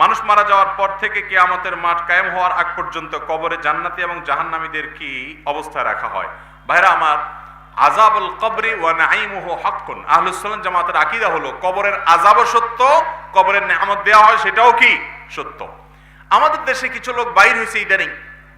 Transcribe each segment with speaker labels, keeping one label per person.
Speaker 1: মানুষ মারা যাওয়ার পর থেকে কি আমাদের মাঠ কায়েম হওয়ার আগ পর্যন্ত কবরে জান্নাতি এবং জাহান্নামীদের কি অবস্থায় রাখা হয়? ভাইরা আমার আজাবুল কবরি ওয়া নাইমুহ হাক্কুন। আহলুস সালাম জামাতের আকিদা হলো, কবরের আজাবও সত্য, কবরের নামত দেওয়া হয় সেটাও কি সত্য? আমাদের দেশে কিছু লোক বাইর হয়েছে ইদানিং।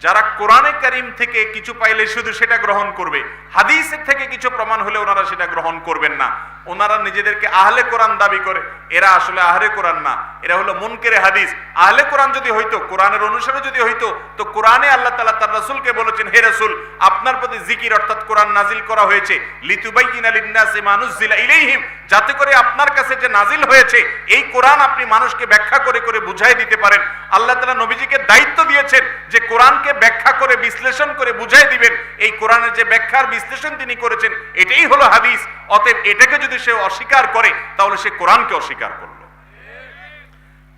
Speaker 1: যারা কোরআনে কারিম থেকে কিছু পাইলে শুধু সেটা গ্রহণ করবে, হাদিসের থেকে কিছু প্রমাণ হলে ওনারা সেটা গ্রহণ করবেন না। ওনারা নিজেদেরকে আহলে কোরআন দাবি করে, এরা আসলে আহলে কোরআন না, এরা হলো মুনকেরে হাদিস। আহলে কোরআন যদি হইতো, কোরআনের অনুসারে যদি হইতো, তো কোরআনে আল্লাহ তালা তার রাসূলকে বলেছেন, হে রাসূল, আপনার প্রতি জিকির অর্থাৎ কোরআন নাজিল করা হয়েছে লিতুবাইয়িনা লিন-নাসি মা নুজিলা ইলাইহিম। যাতে করে আপনার কাছে যে নাজিল হয়েছে, এই কোরআন আপনি মানুষকে ব্যাখ্যা করে করে বুঝাই দিতে পারেন। আল্লাহ তাআলা নবীজিকে দায়িত্ব দিয়েছেন যে কোরআনকে ব্যাখ্যা করে, বিশ্লেষণ করে বুঝাই দিবেন। এই কোরআনের যে ব্যাখ্যার বিশ্লেষণ তিনি করেছেন, এটাই হলো হাদিস। অতএব এটাকে যদি সে অস্বীকার করে, তাহলে সে কোরআনকে অস্বীকার করল।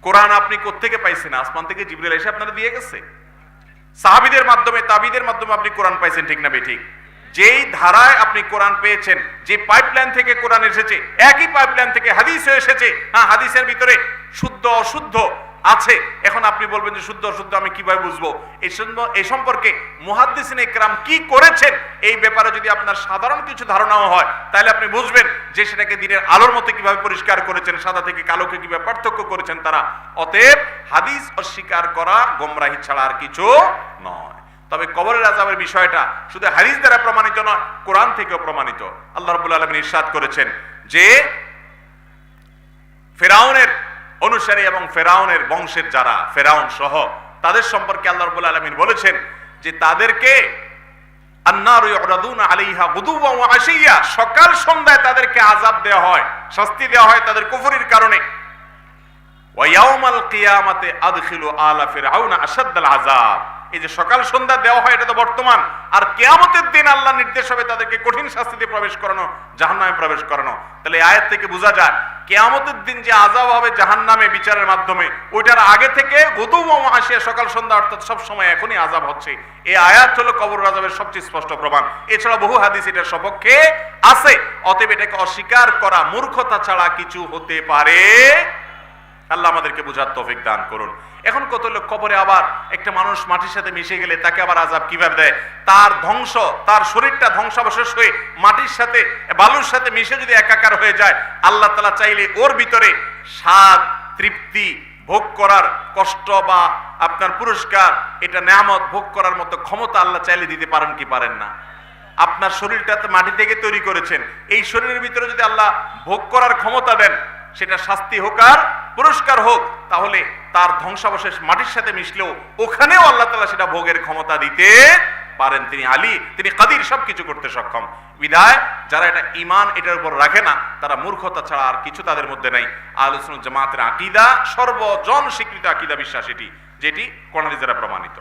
Speaker 1: কোরআন আপনি কোত্থেকে পাইছেন? আসমান থেকে জিবরিল এসে আপনারা দিয়ে গেছে। সাহাবিদের মাধ্যমে, তাবিদের মাধ্যমে আপনি কোরআন পাইছেন, ঠিক না ঠিক? যেই ধারায় আপনি কোরআন পেয়েছেন, যে পাইপলাইন থেকে কোরআন এসেছে, একই পাইপলাইন থেকে হাদিস এসেছে। হ্যাঁ হাদিসের ভিতরে শুদ্ধ, অশুদ্ধ আছে। এখন আপনি বলবেন যে শুদ্ধ, অশুদ্ধ আমি কীভাবে বুঝব? এই সম্প- এই সম্পর্কে মুহাদ্দিসিন ইকরাম কি করেছেন? এই ব্যাপারে যদি আপনার সাধারণ কিছু ধারণাও হয়, তাহলে আপনি বুঝবেন যে সেটাকে দিনের আলোর মতো কীভাবে পরিষ্কার করেছেন, সাদা থেকে কালোকে কীভাবে পার্থক্য করেছেন তারা। অতএব হাদিস অস্বীকার করা গোমরাহি ছাড়া আর কিছু নয়। তবে কবরের আজাবের বিষয়টা শুধু হাদিস দ্বারা প্রমাণিত নয়, কোরআন থেকেও প্রমাণিত। আল্লাহ রাব্বুল আলামিন ইরশাদ করেছেন যে, ফেরাউনের অনুসারী এবং ফেরাউনের বংশের যারা, ফেরাউন সহ, তাদের সম্পর্কে আল্লাহ রাব্বুল আলামিন বলেছেন যে তাদেরকে সকাল সন্ধ্যায় তাদেরকে আযাব দেওয়া হয়, শাস্তি দেওয়া হয় তাদের কুফরির কারণে। ওয়া ইয়াউমাল কিয়ামাতে আদখিলু আলা আযাব। এই যে সকাল সন্ধ্যা দেওয়া হয়, এটা তো বর্তমান। আর কেয়ামতের দিন আল্লাহ নির্দেশ হবে তাদেরকে কঠিন শাস্তিতে প্রবেশ করানো, জাহান্নামে প্রবেশ করানো। তাহলে আয়াত থেকে বোঝা যায়, কেয়ামতের দিন যে আজাব হবে জাহান্নামে বিচারের মাধ্যমে, ওইটার আগে থেকে গদু আসিয়া সকাল সন্ধ্যা অর্থাৎ সব সময় এখনই আজাব হচ্ছে। এই আয়াত হলো কবর আজাবের সবচেয়ে স্পষ্ট প্রমাণ। এছাড়া বহু হাদিস এটার সপক্ষে আছে, অতএব এটাকে অস্বীকার করা মূর্খতা ছাড়া কিছু হতে পারে আমাদেরকে বুঝার তৌফিক দান করুন। এখন কত লোক কবরে আবার একটা মানুষ মাটির সাথে মিশে গেলে তাকে আবার আজাব কীভাবে দেয়? তার ধ্বংস, তার শরীরটা ধ্বংসাবশেষ হয়ে মাটির সাথে, বালুর সাথে মিশে যদি একাকার হয়ে যায়, আল্লাহ তালা চাইলে ওর ভিতরে স্বাদ, তৃপ্তি ভোগ করার কষ্ট বা আপনার পুরস্কার, এটা নেয়ামত ভোগ করার মতো ক্ষমতা আল্লাহ চাইলে দিতে পারেন কি পারেন না? আপনার শরীরটা তো মাটি থেকে তৈরি করেছেন। এই শরীরের ভিতরে যদি আল্লাহ ভোগ করার ক্ষমতা দেন, সেটা শাস্তি হোক আর পুরস্কার হোক, তাহলে তার ধ্বংসাবশেষ মাটির সাথে মিশলেও ওখানেও আল্লাহ তালা সেটা ভোগের ক্ষমতা দিতে পারেন। তিনি আলী, তিনি কাদির, সবকিছু করতে সক্ষম। বিদায়, যারা এটা ইমান এটার উপর রাখে না, তারা মূর্খতা ছাড়া আর কিছু তাদের মধ্যে নাই। আলোচনা জামাতের আকিদা, সর্বজন স্বীকৃত আকিদা বিশ্বাস এটি, যেটি কোরআনে দ্বারা প্রমাণিত।